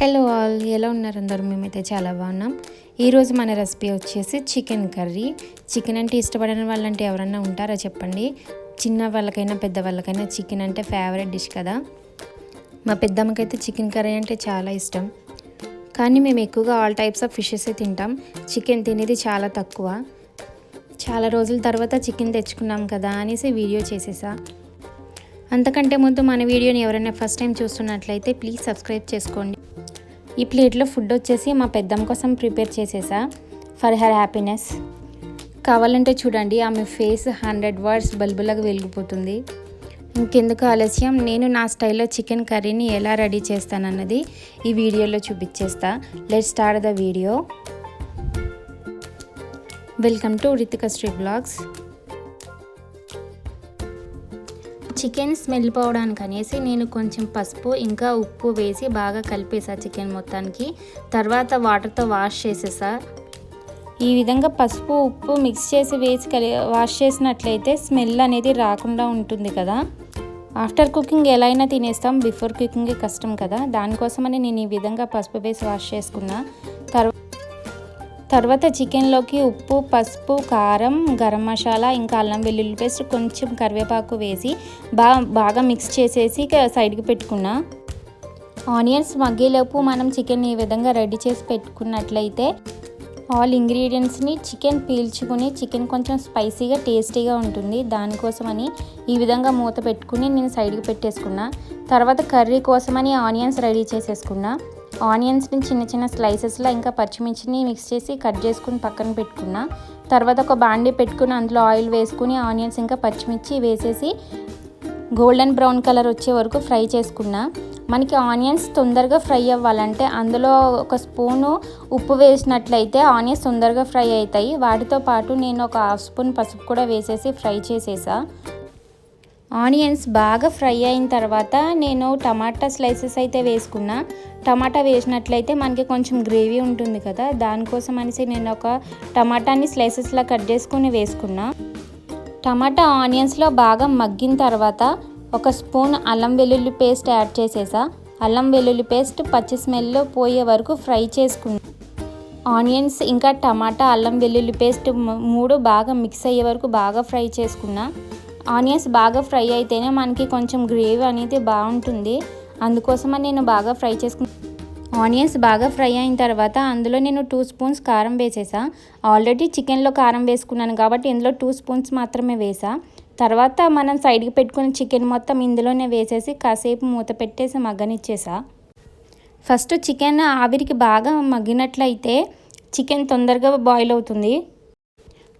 Hello all ఎలా ఉన్నారు అందరూ? మేమైతే చాలా బాగున్నాం. ఈరోజు మన రెసిపీ వచ్చేసి చికెన్ కర్రీ. చికెన్ అంటే ఇష్టపడని వాళ్ళంటే ఎవరన్నా ఉంటారా చెప్పండి? చిన్న వాళ్ళకైనా పెద్ద వాళ్ళకైనా చికెన్ అంటే ఫేవరెట్ డిష్ కదా. మా పెద్దమ్మకైతే చికెన్ కర్రీ అంటే చాలా ఇష్టం. కానీ మేము ఎక్కువగా ఆల్ టైప్స్ ఆఫ్ ఫిషెస్ తింటాం. చికెన్ తినేది చాలా తక్కువ. చాలా రోజుల తర్వాత చికెన్ తెచ్చుకున్నాం కదా అనేసి వీడియో చేసేసా. అంతకంటే ముందు మన వీడియోని ఎవరైనా ఫస్ట్ టైం చూస్తున్నట్లయితే ప్లీజ్ సబ్స్క్రైబ్ చేసుకోండి. ఈ ప్లేట్లో ఫుడ్ వచ్చేసి మా పెద్దమ్మ కోసం ప్రిపేర్ చేసేసా. ఫర్ హర్ హ్యాపీనెస్ కావాలంటే చూడండి ఆమె ఫేస్ హండ్రెడ్ వర్డ్స్ బల్బులాగా వెలిగిపోతుంది. ఇంకెందుకు ఆలస్యం? నేను నా స్టైల్లో చికెన్ కర్రీని ఎలా రెడీ చేస్తానన్నది ఈ వీడియోలో చూపించేస్తా. Let start the video welcome to Ritika Sri blogs chicken smell పోవడానికి అనేసి నేను కొంచెం పసుపు ఇంకా ఉప్పు వేసి బాగా కలిపేసా చికెన్ మొత్తానికి. తర్వాత వాటర్తో వాష్ చేసేసా. ఈ విధంగా పసుపు ఉప్పు మిక్స్ చేసి వేసి కలి వాష్ చేసినట్లయితే స్మెల్ అనేది రాకుండా ఉంటుంది కదా. ఆఫ్టర్ కుకింగ్ ఎలా అయినా తినేస్తాం బిఫోర్ కుకింగే కష్టం కదా. దానికోసమని నేను ఈ విధంగా పసుపు వేసి వాష్ చేసుకున్నా. తర్వాత తర్వాత చికెన్లోకి ఉప్పు పసుపు కారం గరం మసాలా ఇంకా అల్లం వెల్లుల్లి పేస్ట్ కొంచెం కరివేపాకు వేసి బాగా బాగా మిక్స్ చేసేసి సైడ్కి పెట్టుకున్నా. ఆనియన్స్ మగ్గేలోపు మనం చికెన్ ఈ విధంగా రెడీ చేసి పెట్టుకున్నట్లయితే ఆల్ ఇంగ్రీడియంట్స్ని చికెన్ పీల్చుకుని చికెన్ కొంచెం స్పైసీగా టేస్టీగా ఉంటుంది. దానికోసమని ఈ విధంగా మూత పెట్టుకుని నేను సైడ్కి పెట్టేసుకున్నా. తర్వాత కర్రీ కోసమని ఆనియన్స్ రెడీ చేసేసుకున్నా. ఆనియన్స్ని చిన్న చిన్న స్లైసెస్లో ఇంకా పచ్చిమిర్చిని మిక్స్ చేసి కట్ చేసుకుని పక్కన పెట్టుకున్నా. తర్వాత ఒక బాండీ పెట్టుకుని అందులో ఆయిల్ వేసుకుని ఆనియన్స్ ఇంకా పచ్చిమిర్చి వేసేసి గోల్డెన్ బ్రౌన్ కలర్ వచ్చే వరకు ఫ్రై చేసుకున్నా. మనకి ఆనియన్స్ తొందరగా ఫ్రై అవ్వాలంటే అందులో ఒక స్పూను ఉప్పు వేసినట్లయితే ఆనియన్స్ తొందరగా ఫ్రై అవుతాయి. వాటితో పాటు నేను ఒక హాఫ్ స్పూన్ పసుపు కూడా వేసేసి ఫ్రై చేసేసా. ఆనియన్స్ బాగా ఫ్రై అయిన తర్వాత నేను టమాటా స్లైసెస్ అయితే వేసుకున్నా. టమాటా వేసినట్లయితే మనకి కొంచెం గ్రేవీ ఉంటుంది కదా దానికోసం అనేసి నేను ఒక టమాటాని స్లైసెస్లా కట్ చేసుకుని వేసుకున్నా. టమాటా ఆనియన్స్లో బాగా మగ్గిన తర్వాత ఒక స్పూన్ అల్లం వెల్లుల్లి పేస్ట్ యాడ్ చేసేసా. అల్లం వెల్లుల్లి పేస్ట్ పచ్చి స్మెల్లో పోయే వరకు ఫ్రై చేసుకున్నా. ఆనియన్స్ ఇంకా టమాటా అల్లం వెల్లుల్లి పేస్ట్ మూడు బాగా మిక్స్ అయ్యే వరకు బాగా ఫ్రై చేసుకున్నా. ఆనియన్స్ బాగా ఫ్రై అయితేనే మనకి కొంచెం గ్రేవీ అనేది బాగుంటుంది. అందుకోసమని నేను బాగా ఫ్రై చేసుకుని ఆనియన్స్ బాగా ఫ్రై అయిన తర్వాత అందులో నేను టూ స్పూన్స్ కారం వేసేసా. ఆల్రెడీ చికెన్లో కారం వేసుకున్నాను కాబట్టి ఇందులో టూ స్పూన్స్ మాత్రమే వేసా. తర్వాత మనం సైడ్కి పెట్టుకున్న చికెన్ మొత్తం ఇందులోనే వేసేసి కాసేపు మూత పెట్టేసి మగ్గనిచ్చేసా. ఫస్ట్ చికెన్ ఆవిరికి బాగా మగ్గినట్లయితే చికెన్ తొందరగా బాయిల్ అవుతుంది.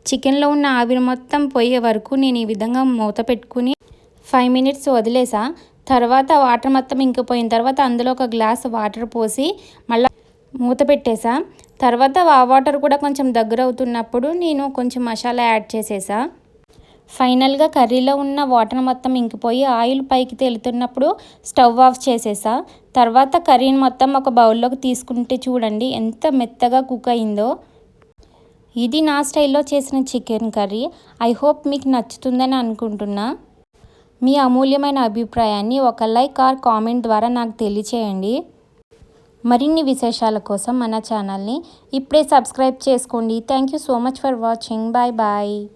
చికెన్లో ఉన్న ఆవిరి మొత్తం పోయే వరకు నేను ఈ విధంగా మూత పెట్టుకుని ఫైవ్ మినిట్స్ వదిలేసా. తర్వాత వాటర్ మొత్తం ఇంకిపోయిన తర్వాత అందులో ఒక గ్లాస్ వాటర్ పోసి మళ్ళీ మూత పెట్టేసా. తర్వాత ఆ వాటర్ కూడా కొంచెం దగ్గర అవుతున్నప్పుడు నేను కొంచెం మసాలా యాడ్ చేసేసా. ఫైనల్గా కర్రీలో ఉన్న వాటర్ మొత్తం ఇంకిపోయి ఆయిల్ పైకి తేలుతున్నప్పుడు స్టవ్ ఆఫ్ చేసేసా. తర్వాత కర్రీని మొత్తం ఒక బౌల్లోకి తీసుకుంటే చూడండి ఎంత మెత్తగా కుక్ అయిందో. ఇది నా స్టైల్లో చేసిన చికెన్ కర్రీ. ఐ హోప్ మీకు నచ్చుతుందని అనుకుంటున్నా. మీ అమూల్యమైన అభిప్రాయాన్ని ఒక లైక్ ఆర్ కామెంట్ ద్వారా నాకు తెలియచేయండి. మరిన్ని విశేషాల కోసం మన ఛానల్ని ఇప్పుడే సబ్స్క్రైబ్ చేసుకోండి. Thank you so much for watching. Bye bye.